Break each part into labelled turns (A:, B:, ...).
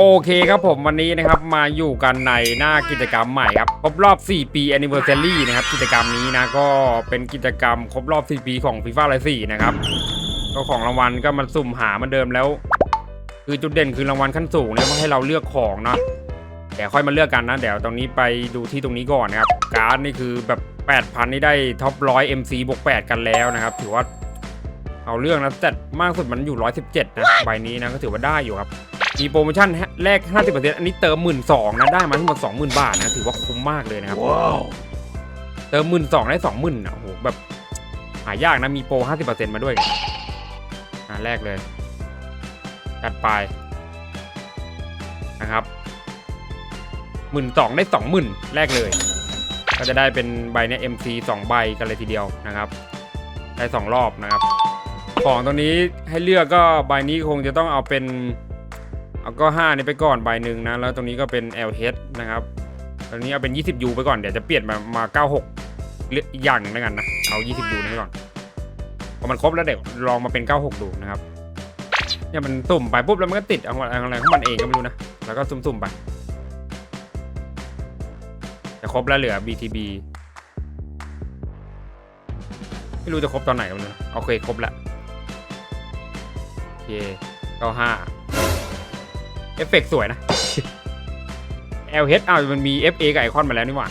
A: โอเคครับผมวันนี้นะครับมาอยู่กันในหน้ากิจกรรมใหม่ครับครบรอบ 4 ปี Anniversary นะครับกิจกรรมนี้นะก็เป็นกิจกรรมครบรอบ 4 ปีของ FIFA ไล4นะครับก็ของรางวัลก็มันสุ่มหามันเดิมแล้ว คือจุดเด่นคือรางวัลขั้นสูงเนี่ยมันให้เราเลือกของเนาะเดี๋ยวค่อยมาเลือกกันนะเดี๋ยวตรงนี้ไปดูที่ตรงนี้ก่อนนะครับการ์ดนี่คือแบบ8,000นี่ได้ท็อปร้อย MC บวก8กันแล้วนะครับถือว่าเอาเรื่องนะแต่มากสุดมันอยู่ 117นะใบนี้นะก็ถือว่าได้อยู่ครับ มีโปรโมชั่นแรก 50%อันนี้เติม 1 2ื่นนะได้มาทั้งหมด20,000 บาทนะถือว่าคุ้มมากเลยนะครับเติม 1 2ื่นได้ 20,000นะโอ้โหแบบหายากนะมีโปร 50%มาด้วยอ่าแรกเลยจัดไปนะครับหมื่นสองได้สองหมื่นแรกเลย ก็จะได้เป็นใบเนี้ย MC 2ใบกันเลยทีเดียวนะครับ ได้2รอบนะครับ ของตัวนี้ให้เลือกก็ใบนี้คงจะต้องเอาเป็น เอาก็ 5 นี่ไปก่อนใบหนึ่งนะ แล้วตรงนี้ก็เป็น LH นะครับ ตรงนี้เอาเป็น 20U ไปก่อน เดี๋ยวจะเปลี่ยนมา มา 96เลือกอีกอย่างหนึงแล้วกันนะ เอา 20U นี่ไปก่อน พอมันครบแล้วเดี๋ยวลองมาเป็น 96 ดูนะครับ เนี่ยมันสุ่มไปปุ๊บแล้วมันก็ติดเอาอะไรของมันเองก็ไม่รู้นะ แล้วก็สุ่มๆไป จะครบแล้วเหลือ BTB ไม่รู้จะครบตอนไหนกันเลยโอเคครบแล้วโอเค95 เอฟเฟกต์สวยนะ LH อ้าวมันมี FA กับไอคอนมาแล้วนี่หว่า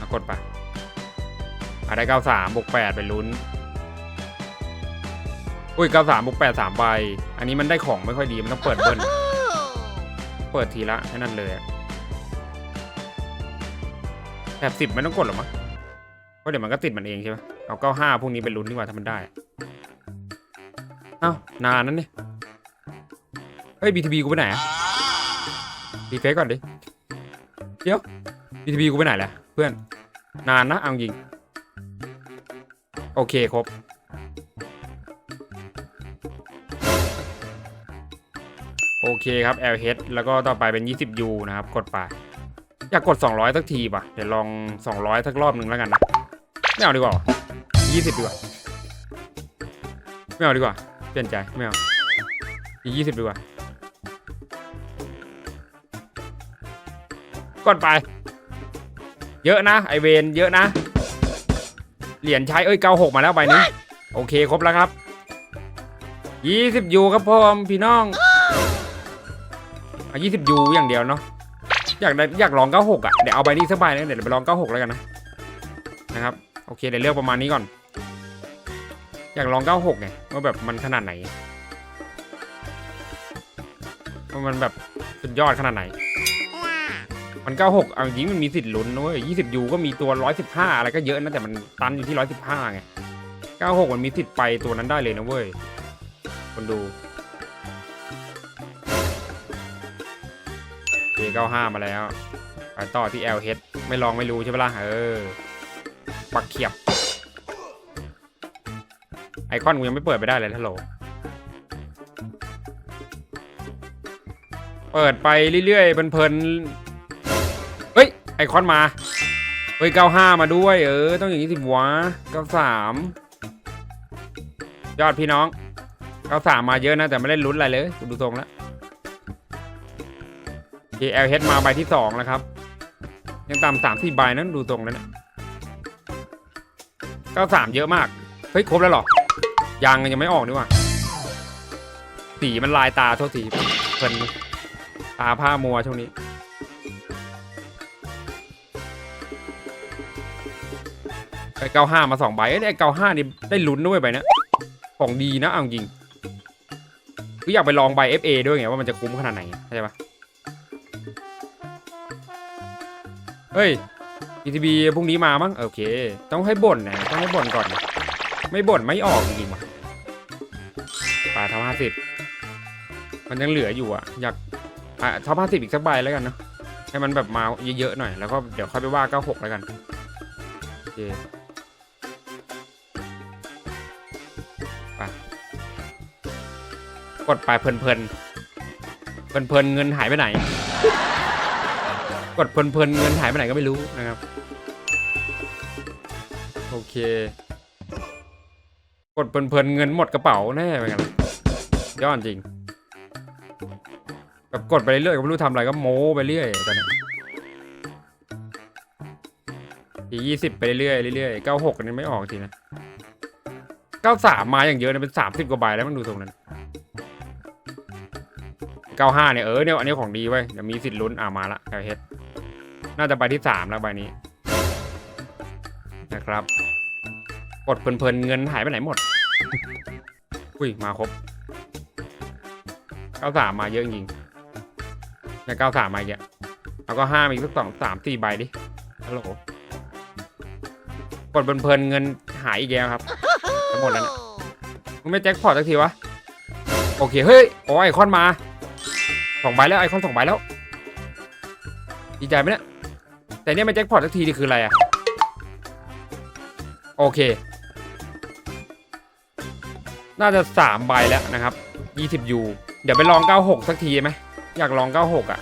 A: อะกดไปอะได้ 93บวก8ไปลุ้น อุ้ย 93บวก8 3ใบ อันนี้มันได้ของไม่ค่อยดี มันต้องเปิดเบิ้ล เปิดทีละให้นั่นเลยอะแถบ10ไม่ต้องกดหรอมั้งเพราะเดี๋ยวมันก็ติดมันเองใช่ไหมเอา 95 พวกนี้ไปลุ้นดีกว่าถ้ามันได้ เอ้านานนั้นเนี่ย เฮ้ย BTB กูไปไหนอะดีเฟซก่อนดิ เดี๋ยว BTB กูไปไหนแล้วเพื่อน นานนะเอาจริง โอเคครบ โอเคครับ LH แล้วก็ต่อไปเป็น 20U นะครับ กดไป อยากกด 200 สักทีป่ะ เดี๋ยวลอง 200 สักรอบหนึ่งแล้วกันนะ ไม่เอาดีกว่า 20 ดีกว่า ไม่เอาดีกว่า เปลี่ยนใจ ไม่เอาอีก20 ดีกว่า กดไป เยอะนะ ไอเวนเยอะนะ เหรียญใช้เอ้ย96มาแล้วใบนี้ โอเคครบแล้วครับ20ยูครับผมพี่น้องอะ20ยูอย่างเดียวเนาะอยากได้อยากลอง96อะเดี๋ยวเอาใบนี้สักใบนึงเดี๋ยวไปลอง96แล้วกันนะนะครับโอเคเดี๋ยวเลือกประมาณนี้ก่อน อยากลอง96ไงว่าแบบมันขนาดไหนว่ามันแบบสุดยอดขนาดไหน มัน96เอาจริงมันมีสิทธิ์ลุ้นนะเว้ย20ยูก็มีตัว115อะไรก็เยอะนะแต่มันตันอยู่ที่115ไง96มันมีสิทธิ์ไปตัวนั้นได้เลยนะเว้ยคนดูเ95มาแล้วไปต่อที่ LH ไม่ลองไม่รู้ใช่ปะล่ะเออปักเขียบ ไอคอนกูยังไม่เปิดไปได้เลยฮัลโหลเปิดไปเรื่อยๆเพลินๆ ไอคอนมา เฮ้ย 95 มาด้วย เออ ต้องอย่างนี้สิวะ 93 ยอดพี่น้อง 93 มาเยอะนะ แต่ไม่ได้ลุ้นอะไรเลยดูทรงแล้ว KLH มาใบที่สองแล้วครับ ยังต่ำสามสี่ใบนั้นดูตรงแล้วเนี่ยเก้าสามเยอะมาก เฮ้ย ครบแล้วหรอ ยังยังไม่ออกนี่ว่าสีมันลายตาโทษทีเพลินตาผ้ามัวช่วงนี้ ไอ้เก้าห้ามาสองใบเอ้ไอ้เก้าห้านี่ได้ลุ้นด้วยใบเนี้ยของดีนะเอาจริงคือยากไปลองใบ FA ด้วยไงว่ามันจะคุ้มขนาดไหนเข้าใจปะเฮ้ย ETB พรุ่งนี้มามั้งโอเค ต้องให้บ่นนะต้องให้บ่นก่อนนะไม่บ่นไม่ออกจริงๆว่ะป่าท็อปห้าสิบมันยังเหลืออยู่อะ อยากอะท็อปห้าสิบอีกสักใบแล้วกันเนอะให้มันแบบมาเยอะๆหน่อยแล้วก็เดี๋ยวค่อยไปว่าเก้าหกแล้วกันโอเค กดไปเพลินเพลินเพลินเพลินๆเงินหายไปไหน กดเพลินเพลินๆเงินหายไปไหนก็ไม่รู้นะครับ โอเค กดเพลินเพลินๆเงินหมดกระเป๋าแน่เหมือนกันยอดจริงแบบกดไปเรื่อยๆก็ไม่รู้ทำอะไรก็โม้ไปเรื่อยตอนนี้ทียี่สิบไปเรื่อยเรื่อยเก้าหกนี่ไม่ออกทีนะเก้าสามมาอย่างเยอะนะเป็นสามสิบกว่าใบแล้วมันดูตรงนั้น เก้าห้าเนี่ยเออเนี่ยอันนี้ของดีไว้เดี๋ยวมีสิทธิ์ลุ้นอ่ามาละแอลเฮดน่าจะใบที่สามแล้วใบนี้นะครับ กดเพลินๆเงินหายไปไหนหมด อุ้ยมาครบเก้าสามมาเยอะจริงเนี่ยเก้าสามมาอีกอะแล้วก็ห้ามีกสักสองสามสี่ใบดิฮัลโหลกดเพลินๆเงินหายอีกแล้วครับหมดแล้วเนี่ยมึงไม่แจ็คพอตสักทีวะ โอเค เฮ้ยโอ้ไอคอนมา สองใบแล้วไอคอนสองใบแล้วดีใจไหมเนี่ยแต่เนี่ยไม่แจ็คพอตสักทีนี่คืออะไรอะโอเค น่าจะสามใบแล้วนะครับยี่สิบยูเดี๋ยวไปลอง96สักทีไหมอยากลอง96อะ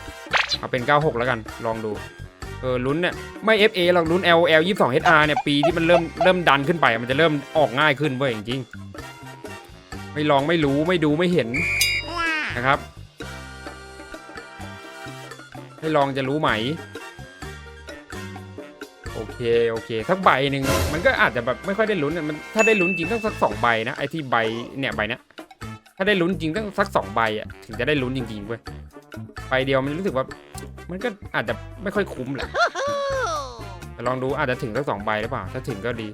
A: เอาเป็น96แล้วกันลองดูเออลุ้นเนี่ยไม่ FA หรอกลุ้น LL 22 HR เนี่ยปีที่มันเริ่มเริ่มดันขึ้นไป มันจะเริ่มออกง่ายขึ้นเว้ยจริงๆไม่ลองไม่รู้ไม่ดูไม่เห็นนะครับ ให้ลองจะรู้ไหม โอเค โอเคสักใบหนึ่งมันก็อาจจะแบบไม่ค่อยได้ลุ้นอะมันถ้าได้ลุ้นจริงต้องสักสองใบนะไอที่ใบเนี่ยใบเนี้ยถ้าได้ลุ้นจริงต้องสักสองใบอะถึงจะได้ลุ้นจริงๆเว้ยใบเดียวมันรู้สึกว่า มันก็อาจจะไม่ค่อยคุ้มแหละแต่ลองดูอาจจะถึงสักสองใบหรือเปล่า ถ้าถึงก็ดี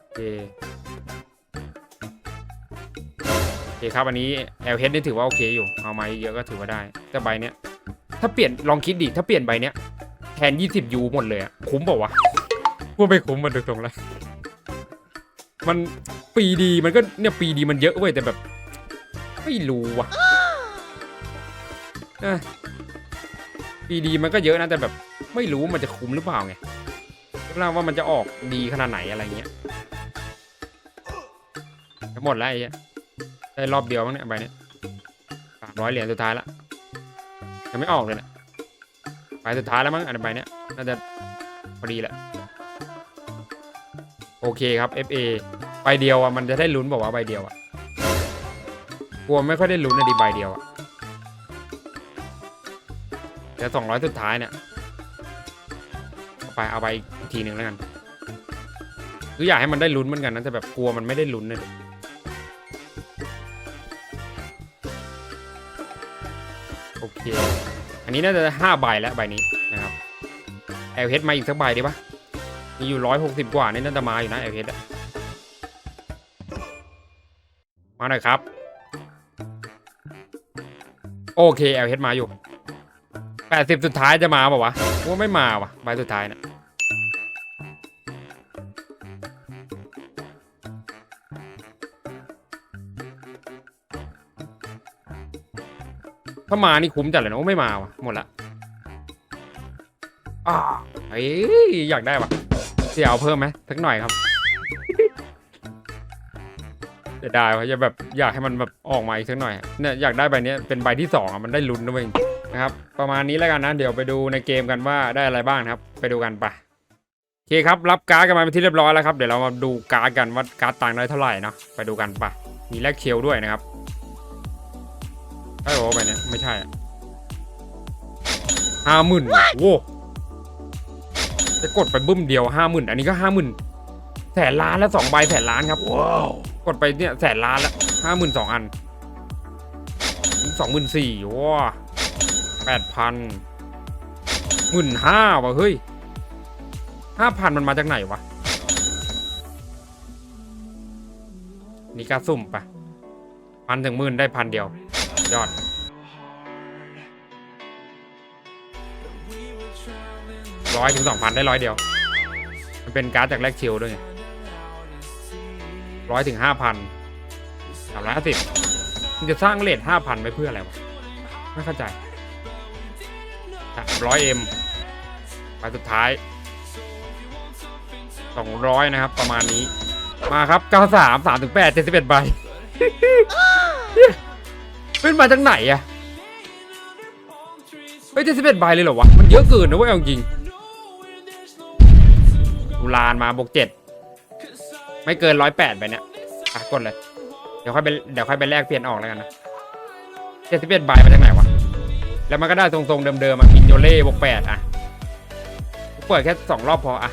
A: โอเค เคครับอันนี้ LH นี่ถือว่าโอเคอยู่ เอามาเยอะก็ถือว่าได้แต่ใบเนี้ยถ้าเปลี่ยนลองคิดดิถ้าเปลี่ยนใบเนี้ยแทน 20 ยูหมดเลยอะคุ้มเปล่าวะพูดไม่คุ้มมันตรงๆแล้วมันปีดีมันก็เนี่ยปีดีมันเยอะเว้ยแต่แบบ ไม่รู้ว่ะปีดีมันก็เยอะนะแต่แบบ ไม่รู้มันจะคุ้มหรือเปล่าไงไม่รู้ว่ามันจะออกดีขนาดไหนอะไรเงี้ยหมดแล้วไอ้ ได้รอบเดียวมั้งเนี่ยใบเนี้ยสามร้อยเหรียญสุดท้ายละยังไม่ออกเลยเนะใบสุดท้ายแล้วมั้งอันใบเนี้ยน่าจะพอดีแหละโอเคครับ FA ใบเดียวอะมันจะได้ลุ้นบอกว่าใบเดียวอะกลัวไม่ค่อยได้ลุ้นนะดีใบเดียวอะเดี๋ยวสองร้อยสุดท้ายเนี่ยเอาไปเอาไปอีกทีหนึ่งแล้วกันคืออยากให้มันได้ลุ้นเหมือนกันนะแต่แบบกลัวมันไม่ได้ลุ้นนะดิ โอเค อันนี้น่าจะห้าใบแล้วใบนี้นะครับแอลเฮดมาอีกสักใบดีปะมีอยู่ร้อยหกสิบกว่านี่น่าจะมาอยู่นะแอลเฮดมาหน่อยครับ โอเคแอลเฮดมาอยู่แปดสิบสุดท้ายจะมาปล่าวะว่าไม่มาวะใบสุดท้ายนะ ถ้ามานี่คุ้มจัดเลยนะโอ้ไม่มาวะหมดละอ่าเฮ้ยอยากได้ปะเดี๋ยวเอาเพิ่มไหมสักหน่อยครับจะได้วะจะแบบอยากให้มันแบบออกมาอีกสักหน่อยเนี่ยอยากได้ใบนี้เป็นใบที่สองอะมันได้ลุ้นนะเว้ยนะครับ ประมาณนี้แล้วกันนะ เดี๋ยวไปดูในเกมกันว่าได้อะไรบ้างครับ ไปดูกันไปะโอเคครับรับการ์ดกันมาเป็นที่เรียบร้อยแล้วครับเดี๋ยวเรามาดูการ์ดกันว่าการ์ดต่างได้เท่าไหร่เนาะไปดูกันปะมีแลกเคียวด้วยนะครับ ไอ้โอ้ใบเนี้ยไม่ใช่อะห้าหมื่นโว้จะกดไปบึ้มเดียวห้าหมื่นอันนี้ก็ห้าหมื่นแสนล้านแล้วสองใบแสนล้านครับว้าวกดไปเนี่ยแสนล้านแล้วห้าหมื่นสองอันสองหมื่นสี่ว้าแปดพันหมื่นห้าว่ะเฮ้ยห้าพันมันมาจากไหนวะนี่กาสุ่มปะพันถึงหมื่นได้พันเดียว ยอด ร้อยถึงสองพันได้ร้อยเดียว มันเป็นการ์ดจากแลกเชียวด้วยไงร้อยถึงห้าพันสามร้อยห้าสิบมันจะสร้างเลทห้าพันไปเพื่ออะไรวะ ไม่เข้าใจสามร้อยเอ็มไปสุดท้ายสองร้อยนะครับ ประมาณนี้ มาครับ93 3ถึง8 71ใบ เป็นมาจากไหนอะเฮ้ย71ใบเลยเหรอวะ มันเยอะเกินนะเว้ยเอาจริงดูลานมาบวกเจ็ดไม่เกินร้อยแปดไปเนี่ย อะกดเลย เดี๋ยวค่อยไปเดี๋ยวค่อยไปแลกเปลี่ยนออกแล้วกันนะ71ใบมาจากไหนวะ แล้วมันก็ได้ทรงๆเดิมๆอะกินโยเล่บวกแปดอะเปิดแค่สองรอบพออะ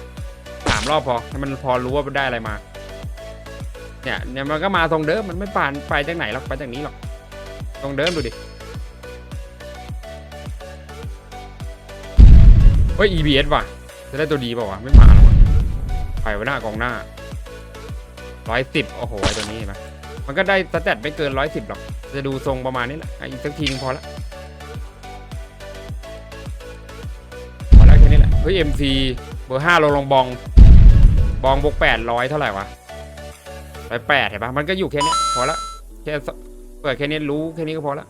A: สามรอบพอให้มันพอรู้ว่าได้อะไรมา เนี่ยเนี่ยมันก็มาทรงเดิมมันไม่ปานไปจากไหนหรอกไปจากนี้หรอก ทรงเดิมดูดิเฮ้ย EBS ว่ะ จะได้ตัวดีเปล่าวะ ไม่มาหรอกวไปไว้หน้ากองหน้าร้อยสิบโอ้โหตัวนี้เห็นไหมมันก็ได้สแตทไม่เกินร้อยสิบหรอก จะดูทรงประมาณนี้แหละอีกสักทีนึงพอละพอแล้วแค่นี้แหละ เฮ้ย MC เบอร์ห้าลงลงบอง บองบวกแปดร้อยเท่าไหร่วะร้อยแปดเห็นปะมันก็อยู่แค่นี้พอละแค่ เปิดแค่นี้รู้แค่นี้ก็พอละ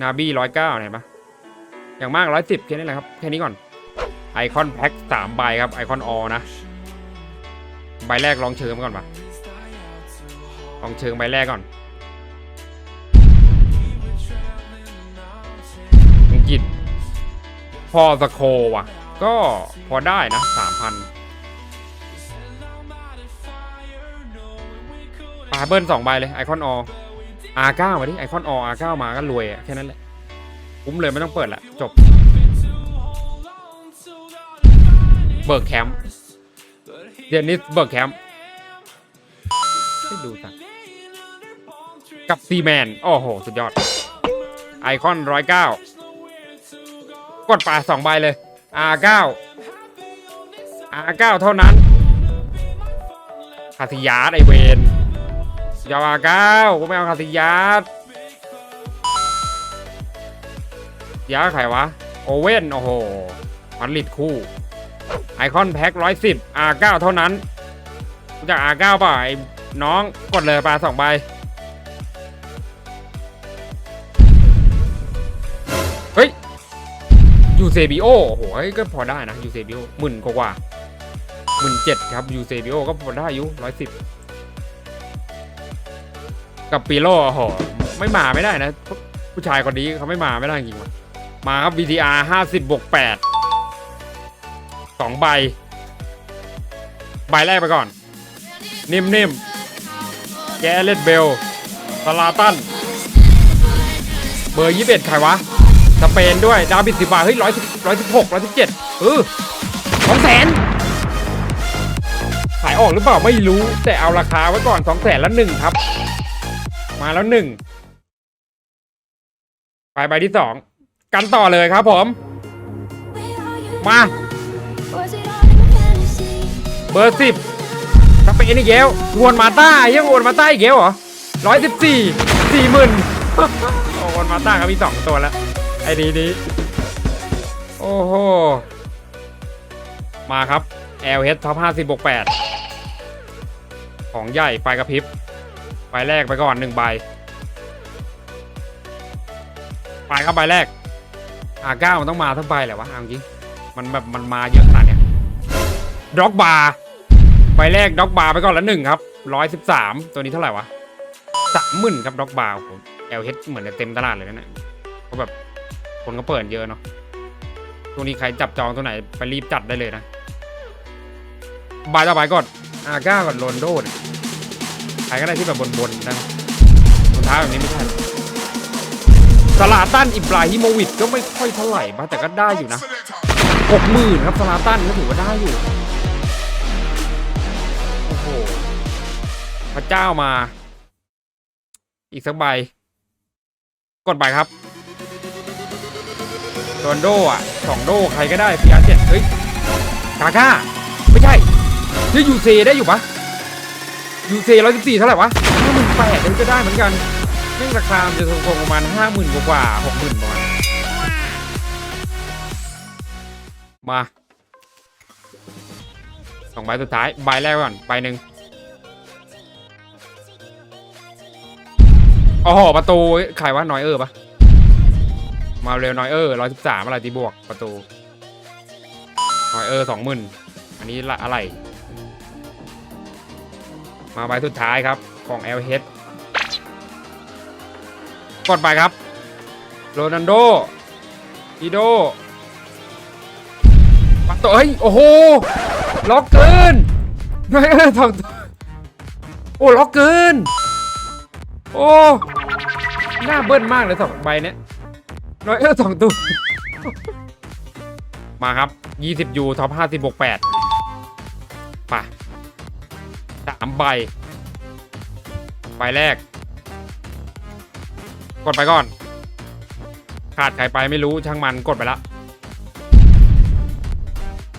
A: นาบี้ร้อยเก้าเห็นปะอย่างมากร้อยสิบแค่นี้แหละครับ แค่นี้ก่อนไอคอนแพ็คสามใบครับไอคอนออนะ ใบแรกลองเชิงก่อนปะลองเชิงใบแรกก่อนอังกฤษพอสโควะก็พอได้นะสามพันปาเบิลสองใบเลยไอคอนอ อาร์เก้ามาดิไอคอนออาร์เก้ามาก็รวยอะแค่นั้นแหละคุ้มเลยไม่ต้องเปิดละจบ เบิร์กแคมป์เดนนิสเบิร์กแคมป์ให้ดูสักกับซีแมนโอ้โห สุดยอด ไอคอนร้อยเก้ากดป่าสองใบเลยอาร์เท่านั้นคาสิยาไอเวน ยาวาเก้ากูไม่เอาคาสิยาสยาใครวะ โอเว่น โอ้โหมันลิดคู่ ไอคอนแพ็คร้อยสิบอาเก้าเท่านั้นกูจากอาเก้าป่ะไอ้น้องกดเลยปลาสองใบ เฮ้ย ยูเซบิโอโอ้โหก็พอได้นะ ยูเซบิโอหมื่นกว่าหมื่นเจ็ดครับ ยูเซบิโอก็พอได้อยู่ร้อยสิบ กับปีโร่โอ้โหไม่มาไม่ได้นะ ผู้ชายคนนี้เขาไม่มาไม่ได้จริงๆว่ะมาครับ VTR 50บวก8สองใบ ใบแรกไปก่อน นิ่มๆแกเลตเบลสลาตัน เบอร์21ใครวะ สเปนด้วย ดาบิดสิบบาทเฮ้ยร้อยร้อยสิบหกร้อยสิบเจ็ดเออสองแสนขายออกหรือเปล่าไม่รู้ แต่เอาราคาไว้ก่อนสองแสนละหนึ่งครับ มาแล้วหนึ่งไปใบที่สองกันต่อเลยครับผม มา เบอร์สิบสเปนอีกแล้ววนมาต้ายังวนมาต้าอีกแล้วเหรอร้อยสิบสี่สี่หมื่นโอ้วนมาต้าก็มีสองตัวแล้ว ไอ้ดีนี้โอ้โห มาครับ LH ท็อปห้าสิบบวกแปดของใหญ่ไฟกระพริบ ใบแรกไปก่อนหนึ่งใบไปครับใบแรกอาก้ามันต้องมาทั้งใบแหละวะเอาจริงมันแบบมันมาเยอะขนาดเนี้ยด็อกบาร์ใบแรกด็อกบาร์ไปก่อนละหนึ่งครับร้อยสิบสามตัวนี้เท่าไหร่วะสามหมื่นครับด็อกบาร์ผมเอลเฮดเหมือนจะเต็มตลาดเลยนะเนี่ยเพราะแบบคนก็เปิดเยอะเนาะช่วงนี้ใครจับจองตัวไหนไปรีบจัดได้เลยนะใบต่อไปก่อนอาก้ากับโรนโดเนี่ย รก็ได้ที่แบบบนๆนะรองเท้าแบบนี้ไม่ใช่สลาตันอิบราฮิโมวิชก็ไม่ค่อยเท่าไหร่บ้าแต่ก็ได้อยู่นะหกหมื่นครับสลาตันก็ถือว่าได้อยู่ โอ้โห พระเจ้ามา อีกสักใบ กดใบครับโดนโดอะสองโดใครก็ได้พีอาร์เจ็ดเฮ้ยกาก้า ไม่ใช่ชื่อยูเซได้อยู่ปะ ยูเซร้อยสิบสี่เท่าไหร่วะห้าหมื่นแปดก็ได้เหมือนกันซึ่งราคามันจะคงประมาณห้าหมื่นกว่าหกหมื่นประมาณมาสองใบสุดท้าย ใบแรกก่อน ใบหนึ่งโอ้โหประตูใครวะน้อยเออร์ปะมาเร็วน้อยเออร์ร้อยสิบสามอะไรตีบวกประตูน้อยเออร์สองหมื่นอันนี้ละอะไร มาใบสุดท้ายครับของ l h กดไปครับ โรนันโดอีโดปัตัวเฮ้ย โอ้โห ล็อกเกินเฮ้ยทองโอ้ ล็อกเกิน โอ้หน้าเบิ้ลมากเลยสองใบเนี้ยน้อยเออสองตัว มาครับ 20ยูท็อป50บวก8ป่ะ สามใบ ใบแรก กดไปก่อน ขาดใครไปไม่รู้ช่างมันกดไปละ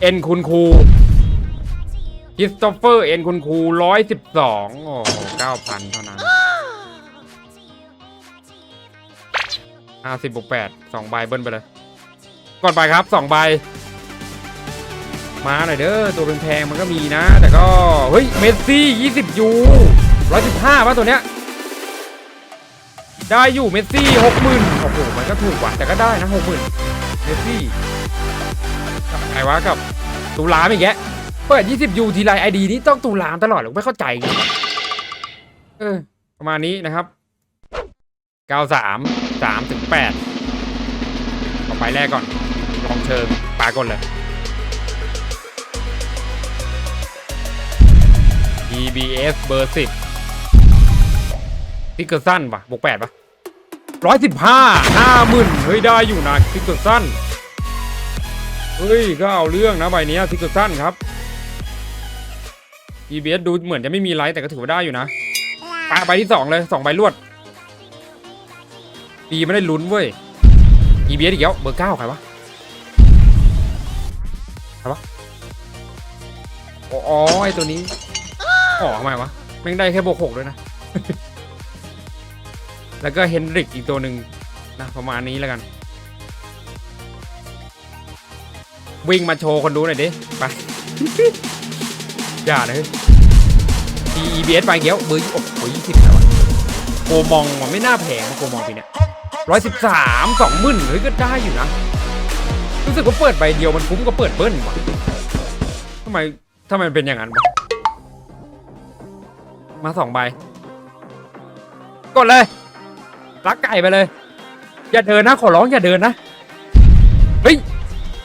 A: เอ็นคุณครูคริสโตเฟอร์เอ็นคุณครูร้อยสิบสองโอ้โหเก้าพันเท่านั้นห้าสิบบวกแปดสองใบเบิ้ลไปเลย กดไปครับสองใบ มาหน่อยเด้อตัวเป็นแพงๆมันก็มีนะ แต่ก็เฮ้ยเมสซี่ยี่สิบยูร้อยสิบห้าป่ะตัวเนี้ยได้อยู่เมสซี่หกหมื่นโอ้โหมันก็ถูกว่ะแต่ก็ได้นะหกหมื่นเมสซี่กับไงวะกับตูลามอีกแกเปิด20ยูทีไรไอดีนี้ต้องตูลามตลอดหรือไม่เข้าใจเออประมาณนี้นะครับ93 3ถึง8ต่อไปแรกก่อนลองเชิงปาก่อนเลย EBS เบอร์10ทิกเกอร์สั้นปะบวกแปดปะร้อยสิบห้าห้าหมื่นเฮ้ยได้อยู่นะทิกเกอร์สั้นเฮ้ยก็เอาเรื่องนะใบนี้ทิกเกอร์สั้นครับ EBS ดูเหมือนจะไม่มีไลท์แต่ก็ถือว่าได้อยู่นะปาใบที่สองเลยสองใบรวดดีไม่ได้ลุ้นเว้ย EBS อีกแล้วเบอร์เก้าใครวะใครวะอ๋อไอตัวนี้ อ๋อทำไมวะแม่งได้แค่บวกหกด้วยนะ แล้วก็เฮนริกอีกตัวหนึ่งนะประมาณนี้แล้วกัน วิ่งมาโชว์คนดูหน่อยดิ ไป อย่าเลย EBS ไปเกี้ยวเบอร์โอ้โหยี่สิบแล้วโกมองมันไม่น่าแพงโกมองปีเนี้ยร้อยสิบสามสองหมื่นเฮ้ยก็ได้อยู่นะ รู้สึกว่าเปิดใบเดียวมันคุ้มก็เปิดเบิ้ลว่ะทำไมทำไมมันเป็นอย่างนั้นวะ มาสองใบ กดเลยรักไก่ไปเลย อย่าเดินนะ ขอร้องอย่าเดินนะ เฮ้ย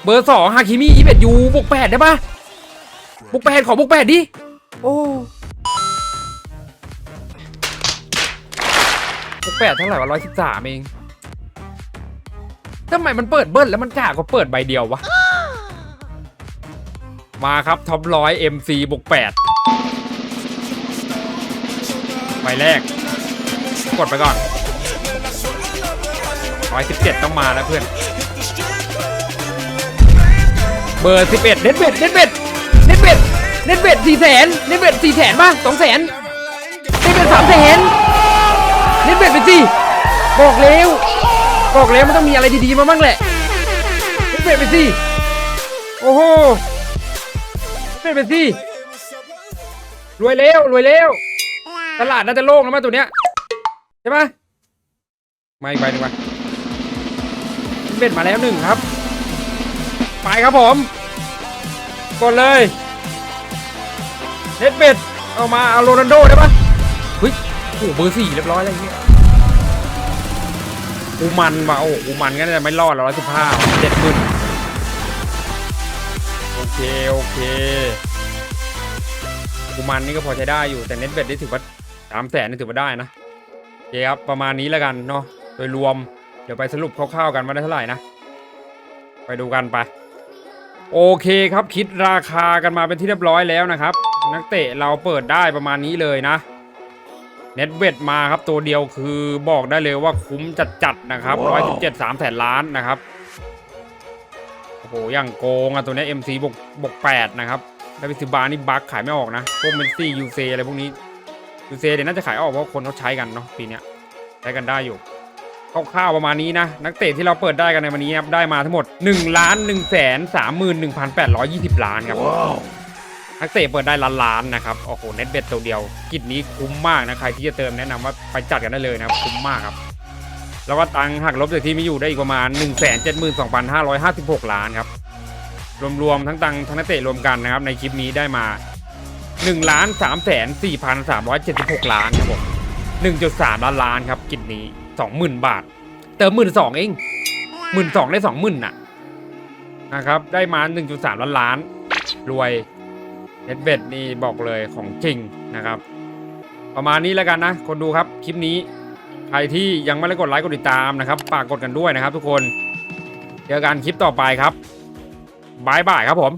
A: เบอร์สองฮาคิมิอีเบ็ดยูบวกแปดได้ปะบวกแปดขอบวกแปดดิ โอ้บวกแปดเท่าไหร่วะร้อยสิบสามเองทำไมมันเปิดเบิ้ลแล้วมันกล้าก็เปิดใบเดียววะ มาครับท็อปร้อย MC บวกแปด ใบแรก กดไปก่อนร้อยสิบเจ็ดต้องมาแล้วเพื่อน เบอร์สิบเอ็ดเน็ตเบ็ดเน็ตเบ็ดเน็ตเบ็ดเน็ตเบ็ดสี่แสนเน็ตเบ็ดสี่แสนป่ะสองแสนเน็ตเบ็ดสามแสนเน็ตเบ็ดไปสิบอกแล้วบอกแล้วมันต้องมีอะไรดีๆมาบ้างแหละเน็ตเบ็ดไปสิโอ้โหเน็ตเบ็ดไปสิรวยแล้วรวยแล้ว ตลาดน่าจะโล่งแล้วมั้งตัวเนี้ยใช่ปะมาอีกใบหนึ่งมาเบ็ดมาแล้วหนึ่งครับ ไปครับผม กดเลยเน็ตเบ็ดเอามาเอาโรนัลโดได้ปะเฮ้ยโอ้เบอร์สี่เรียบร้อยแล้วเนี่ยอูมันว่ะโอ้อูมันงั้นจะไม่รอดหรอกร้อยสิบห้าเจ็ดหมื่นโอเค โอเคอูมันนี่ก็พอใช้ได้อยู่แต่เน็ตเบ็ดนี่ถือว่า สามแสนนี่ถือว่าได้นะโอเคครับประมาณนี้แล้วกันเนาะโดยรวมเดี๋ยวไปสรุปคร่าวๆกันว่าได้เท่าไหร่นะ ไปดูกันไป โอเคครับคิดราคากันมาเป็นที่เรียบร้อยแล้วนะครับ นักเตะเราเปิดได้ประมาณนี้เลยนะเน็ตเวทมาครับตัวเดียวคือบอกได้เลยว่าคุ้มจัดๆนะครับร้อยสิบเจ็ดสามแสนล้านนะครับโอ้โหอย่างโกงอะตัวเนี้ย MC บวกบวกแปดนะครับแล้วพิซิบานี่บัคขายไม่ออกนะพวกเมนซี่ยูเซอะไรพวกนี้ ยูเซเดี๋ยวน่าจะขายออกเพราะคนเขาใช้กันเนาะปีเนี้ยใช้กันได้อยู่คร่าวๆประมาณนี้นะ นักเตะที่เราเปิดได้กันในวันนี้ครับได้มาทั้งหมด1ล้าน1แสน31,820 ล้านครับนักเตะเปิดได้ล้านล้านนะครับโอ้โหเน็ตเบ็ดตัวเดียว กิจนี้คุ้มมากนะใครที่จะเติมแนะนำว่าไปจัดกันได้เลยนะครับคุ้มมากครับ แล้วก็ตังค์หักลบจากที่มีอยู่ได้อีกประมาณ 1 7 2 5 5 6 ล้านครับรวมๆทั้งตังค์ทั้งนักเตะรวมกันนะครับในคลิปนี้ได้มา 1ล้าน3แสน4,376 ล้านครับผม1.3 ล้านล้านครับกิจนี้ 20,000 บาท เติม 12,000เอง 12,000 ได้ 20,000น่ะนะครับ ได้มา 1.3 ล้านล้าน รวยเน็ตเบ็ดนี่บอกเลยของจริงนะครับ ประมาณนี้แล้วกันนะ คนดูครับคลิปนี้ ใครที่ยังไม่ได้กดไลค์กดติดตามนะครับฝากกดกันด้วยนะครับ ทุกคนเจอกันคลิปต่อไปครับบายบายครับผม